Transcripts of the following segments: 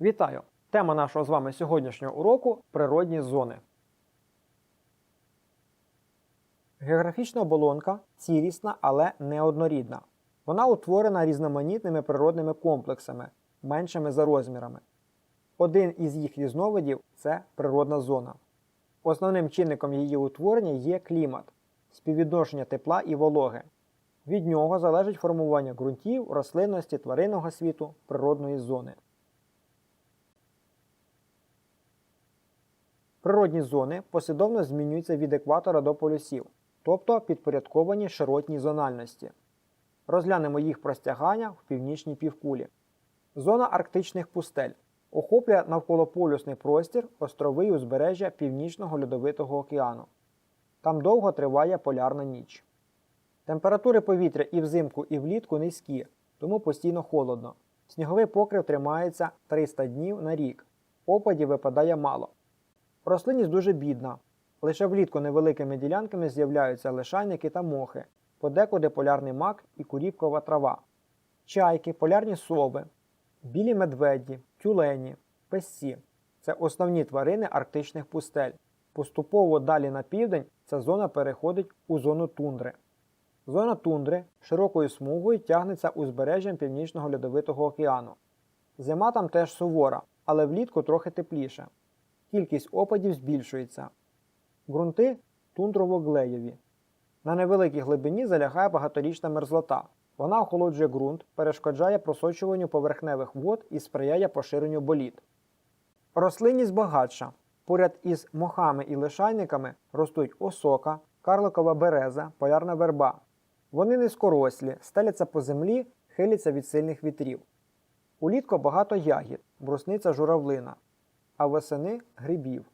Вітаю! Тема нашого з вами сьогоднішнього уроку природні зони. Географічна оболонка цілісна, але неоднорідна. Вона утворена різноманітними природними комплексами, меншими за розмірами. Один із їх різновидів це природна зона. Основним чинником її утворення є клімат, співвідношення тепла і вологи. Від нього залежить формування ґрунтів, рослинності, тваринного світу, природної зони. Природні зони послідовно змінюються від екватора до полюсів, тобто підпорядковані широтній зональності. Розглянемо їх простягання в північній півкулі. Зона арктичних пустель охоплює навколополюсний простір острови й узбережжя Північного льодовитого океану. Там довго триває полярна ніч. Температури повітря і взимку, і влітку низькі, тому постійно холодно. Сніговий покрив тримається 300 днів на рік. Опадів випадає мало. Рослинність дуже бідна. Лише влітку невеликими ділянками з'являються лишайники та мохи, подекуди полярний мак і куріпкова трава, чайки, полярні сови, білі медведі, тюлені, песці це основні тварини арктичних пустель. Поступово далі на південь ця зона переходить у зону тундри. Зона тундри широкою смугою тягнеться узбережжям Північного льодовитого океану. Зима там теж сувора, але влітку трохи тепліше. Кількість опадів збільшується. Ґрунти тундрово-глеєві. На невеликій глибині залягає багаторічна мерзлота. Вона охолоджує ґрунт, перешкоджає просочуванню поверхневих вод і сприяє поширенню боліт. Рослинність багатша. Поряд із мохами і лишайниками ростуть осока, карликова береза, полярна верба. Вони низькорослі, стеляться по землі, хиляться від сильних вітрів. Улітку багато ягід, брусниця журавлина, а восени грибів.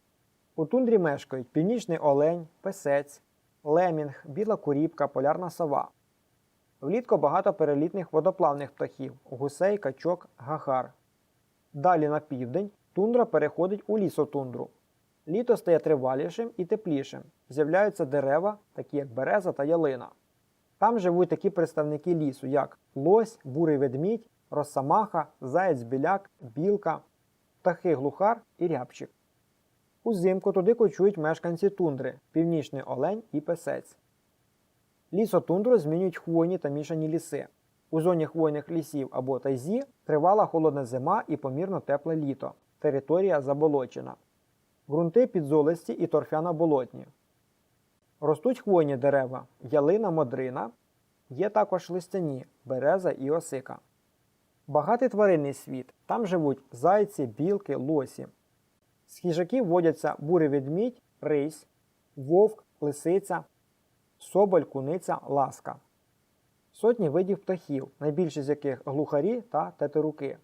У тундрі мешкають північний олень, песець, лемінг, біла куріпка, полярна сова. Влітку багато перелітних водоплавних птахів гусей, качок, гагар. Далі на південь тундра переходить у лісотундру. Літо стає тривалішим і теплішим. З'являються дерева, такі як береза та ялина. Там живуть такі представники лісу, як лось, бурий ведмідь, росомаха, заєць-біляк, білка, птахи глухар і рябчик. Узимку туди кочують мешканці тундри, північний олень і песець. Лісотундру змінюють хвойні та мішані ліси. У зоні хвойних лісів або тайзі тривала холодна зима і помірно тепле літо. Територія заболочена. Ґрунти підзолисті і торфяно-болотні. Ростуть хвойні дерева, ялина модрина, є також листяні, береза і осика. Багатий тваринний світ. Там живуть зайці, білки, лосі. З хижаків водяться бурий ведмідь, рись, вовк, лисиця, соболь, куниця, ласка. Сотні видів птахів, найбільші з яких глухарі та тетеруки.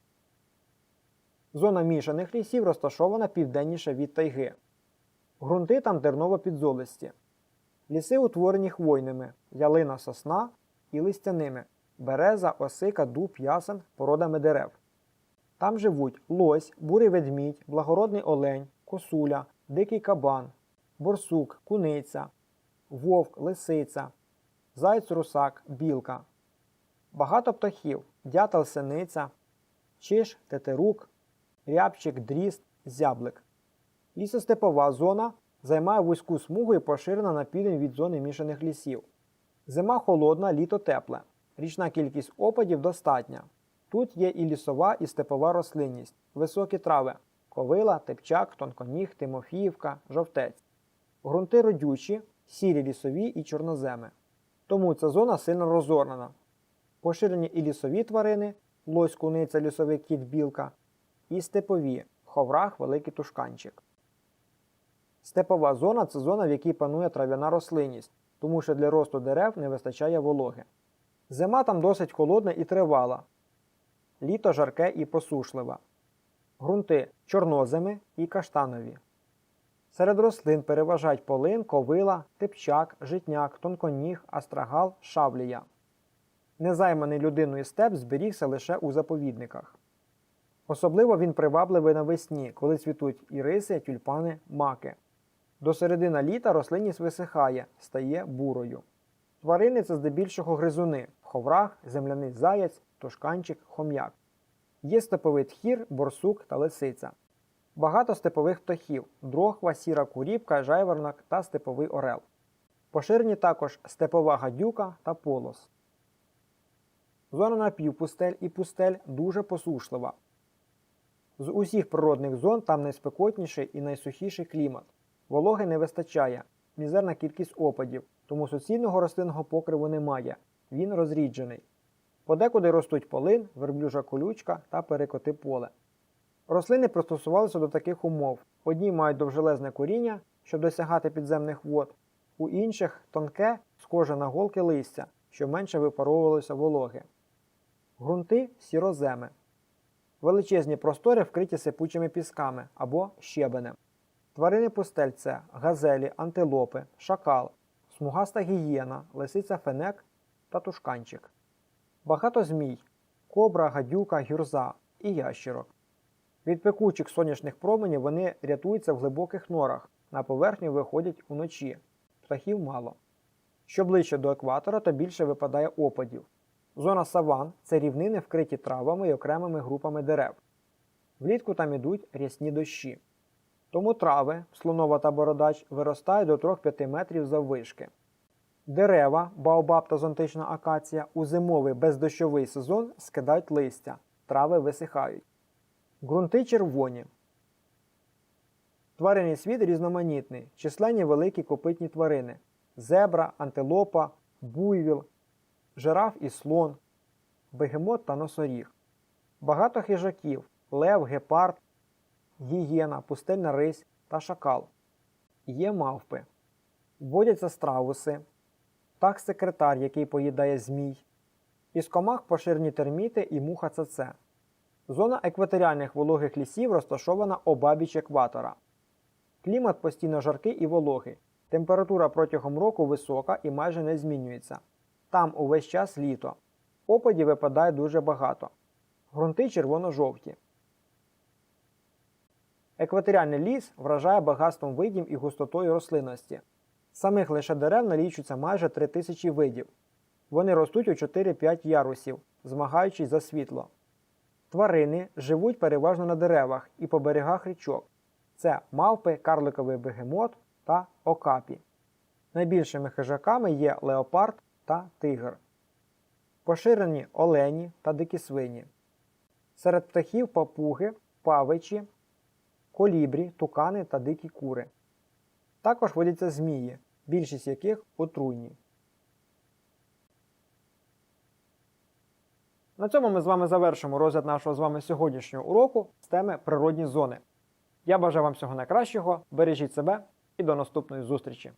Зона мішаних лісів розташована південніше від тайги. Грунти там дерново-підзолисті. Ліси утворені хвойними, ялина сосна і листяними, береза, осика, дуб, ясен, породами дерев. Там живуть лось, бурий ведмідь, благородний олень, косуля, дикий кабан, борсук, куниця, вовк, лисиця, зайць русак, білка. Багато птахів, дятел синиця, чиш, тетерук, рябчик, дріст, зяблик. Лісостепова зона займає вузьку смугу і поширена на південь від зони мішаних лісів. Зима холодна, літо тепле. Річна кількість опадів достатня. Тут є і лісова, і степова рослинність, високі трави ковила, тепчак, тонконіг, тимофіївка, жовтець. Грунти родючі, сірі лісові і чорноземи. Тому ця зона сильно розорнена. Поширені і лісові тварини, лось, куниця, лісовий кіт, білка, і степові ховрах, великий тушканчик. Степова зона це зона, в якій панує трав'яна рослинність, тому що для росту дерев не вистачає вологи. Зима там досить холодна і тривала, літо жарке і посушливе. Грунти чорноземи і каштанові. Серед рослин переважають полин, ковила, типчак, житняк, тонконіг, астрагал, шавлія. Незайманий людиною степ зберігся лише у заповідниках. Особливо він привабливий навесні, коли цвітуть іриси, тюльпани, маки. До середини літа рослинність висихає, стає бурою. Тварини це здебільшого гризуни, ховрах, земляний заяць, тушканчик, хом'як. Є степовий тхір, борсук та лисиця. Багато степових птахів дрохва, сіра куріпка, жайворонок та степовий орел. Поширені також степова гадюка та полос. Зона напівпустель і пустель дуже посушлива. З усіх природних зон там найспекотніший і найсухіший клімат. Вологи не вистачає, мізерна кількість опадів, тому суцільного рослинного покриву немає. Він розріджений. Подекуди ростуть полин, верблюжа колючка та перекоти поле. Рослини пристосувалися до таких умов. Одні мають довжелезне коріння, щоб досягати підземних вод, у інших тонке, схоже на голки листя, що менше випаровувалося вологи. Грунти сіроземи. Величезні простори вкриті сипучими пісками або щебенем. Тварини пустель це газелі, антилопи, шакал, смугаста гієна, лисиця фенек та тушканчик. Багато змій, кобра, гадюка, гюрза і ящерок. Від пекучих сонячних променів вони рятуються в глибоких норах, на поверхню виходять уночі. Птахів мало. Що ближче до екватора, то більше випадає опадів. Зона саван це рівнини, вкриті травами і окремими групами дерев. Влітку там ідуть рясні дощі. Тому трави, слонова та бородач, виростають до 3-5 метрів заввишки. Дерева, баобаб та зонтична акація у зимовий бездощовий сезон скидають листя, трави висихають. Ґрунти червоні. Тваринний світ різноманітний, численні великі копитні тварини зебра, антилопа, буйвіл, жираф і слон, бегемот та носоріг. Багато хижаків лев, гепард, гієна, пустельна рись та шакал. Є мавпи. Водяться страуси, птах-секретар, який поїдає змій. Із комах поширені терміти і муха цаце. Зона екваторіальних вологих лісів розташована обабіч екватора. Клімат постійно жаркий і вологий. Температура протягом року висока і майже не змінюється. Там увесь час літо. Опадів випадає дуже багато. Грунти червоно-жовті. Екваторіальний ліс вражає багатством видів і густотою рослинності. Самих лише дерев налічується майже 3000 видів. Вони ростуть у 4-5 ярусів, змагаючись за світло. Тварини живуть переважно на деревах і по берегах річок. Це мавпи, карликовий бегемот та окапі. Найбільшими хижаками є леопард та тигр. Поширені олені та дикі свині. Серед птахів папуги, павичі, колібрі, тукани та дикі кури. Також водяться змії, більшість яких отруйні. На цьому ми з вами завершимо розгляд нашого з вами сьогоднішнього уроку з теми природні зони. Я бажаю вам всього найкращого, бережіть себе і до наступної зустрічі!